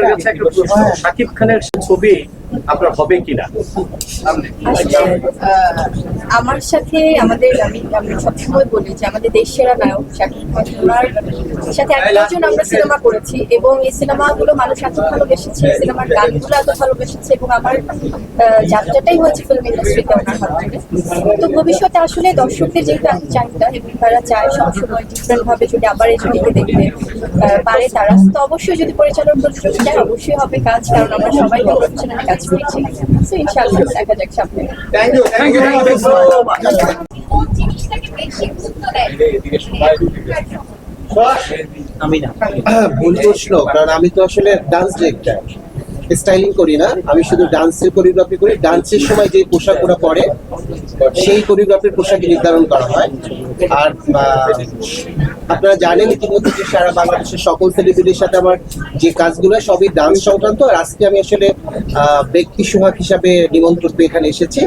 আপনার কাছে একটা প্রশ্ন শাকিব খানের ছবি আপনার হবে কিনা? আমার সাথে আমাদের, আমি আমি সবসময় বলি যে আমাদের দেশ সেরা নায়ক শাকিব খানের সাথে এক দুজন আমরা সিনেমা করেছি এবং এই সিনেমাগুলো মানুষ এত ভালোবেসেছে সিনেমার গানগুলো এত ভালোবেসেছে এবং আমার যাত্রাটাই হয়েছে ফিল্ম ইন্ডাস্ট্রিতে ওনার হাত তো ভবিষ্যতে আসলে দর্শকদের যেহেতু এত চাহিদা, এবং তারা চায় সবসময় ডিফারেন্ট ভাবে যদি আবার এই ছবিকে দেখতে পারে তারা, তো অবশ্যই যদি পরিচালক চায়, অবশ্যই হবে কাজ, কারণ আমরা সবাই প্রফেশনাল কাজ করছি। সো ইনশাআল্লাহ দেখা যাক সামনে। Thank you thank you so much কোন জিনিসটাকে বেশি গুরুত্ব দেয় আমি না। ভুল প্রশ্ন কারণ আমি তো আসলে ডান্স ডিরেক্টর স্টাইলিং করি না। আমি শুধু ডান্সের কোরিওগ্রাফি করি। ডান্সের সময় যে পোশাক ওরা পরে, সেই কোরিওগ্রাফির পোশাক নির্ধারণ করা হয়। আর আপনারা জানেন ইতিমধ্যে যে সারা বাংলাদেশের সকল সেলিব্রিটির সাথে আমার যে কাজগুলো হয়, সবই ডান্স সংক্রান্ত। আর আজকে আমি আসলে ব্যক্তি সোহাগ হিসাবে নিমন্ত্রণ পেয়ে এখানে এসেছি।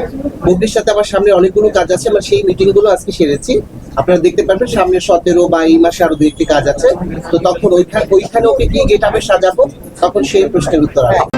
মুভির সাথে আমার সামনে অনেকগুলো কাজ আছে। আমার সেই মিটিংগুলো আজকে সেরেছি। আপনারা দেখতে পারবেন, সামনে সতেরো বা এই মাসে আরও দুই একটি কাজ আছে। তো তখন ওইখানে ওইখানে ওকে কি গেট আপে সাজাবো। তখন সেই প্রশ্নের উত্তর আসবে।